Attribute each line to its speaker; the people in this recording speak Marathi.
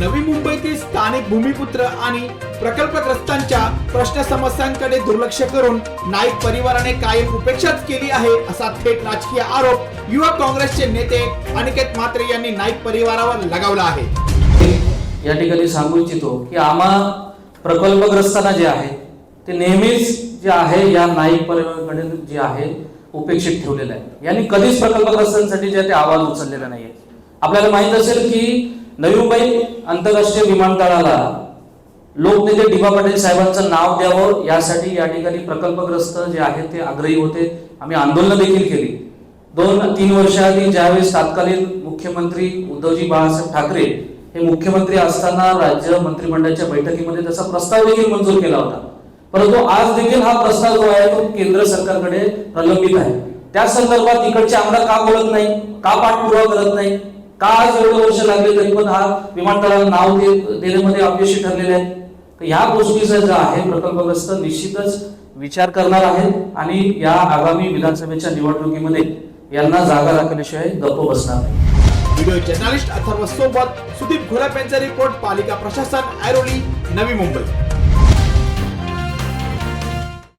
Speaker 1: नवी मुंबईतील स्थानिक भूमिपुत्र आणि प्रकल्पग्रस्तांच्या प्रश्न समस्यांकडे दुर्लक्ष करून नाईक परिवाराने कायम उपेक्षाच केली आहे असा थेट राजकीय आरोप युवक काँग्रेसचे नेते अनिकेत म्हात्रे यांनी नाईक परिवारावर लगावला आहे.
Speaker 2: या ठिकाणी सांगू इच्छितो की आम्हा प्रकल्पग्रस्तांना जे आहे ते नेहमीच जे आहे या नाईक परिवाराकडे जे आहे उपेक्षित ठेवलेलं आहे. यांनी कधीच प्रकल्पग्रस्तांसाठी जे ते आवाज उचललेला नाहीये. आपल्याला माहीत असेल की नवी मुंबई आंतरराष्ट्रीय विमानतळाला लोकनेते डिबा पटेल साहेबांचं नाव द्यावं यासाठी या ठिकाणी प्रकल्पग्रस्त जे आहेत ते आग्रही होते. आम्ही आंदोलनं देखील केली. दोन तीन वर्षाआधी ज्यावेळेस तत्कालीन मुख्यमंत्री उद्धवजी बाळासाहेब ठाकरे हे मुख्यमंत्री असताना राज्य मंत्रिमंडळाच्या बैठकीमध्ये त्याचा प्रस्ताव देखील मंजूर केला होता. परंतु आज देखील हा प्रस्ताव जो आहे तो केंद्र सरकारकडे प्रलंबित आहे. त्या संदर्भात इकडचे आमदार का बोलत नाही? का पाठपुरावा करत नाही? का आज एवढं वर्ष लागले तरी पण हा विमानतळाला नाव देण्यामध्ये अपयशी ठरलेले आहेत? तर ह्या गोष्टीचा जो आहे प्रकल्पग्रस्त निश्चितच विचार करणार आहेत आणि या आगामी विधानसभेच्या निवडणुकीमध्ये यांना जागा राखल्याशिवाय गप्प बसणार नाही.
Speaker 1: व्हिडिओ जर्नलिस्ट अथर्व सोबत सुदीप घोराप यांचा रिपोर्ट पालिका प्रशासन ऐरोली नवी मुंबई.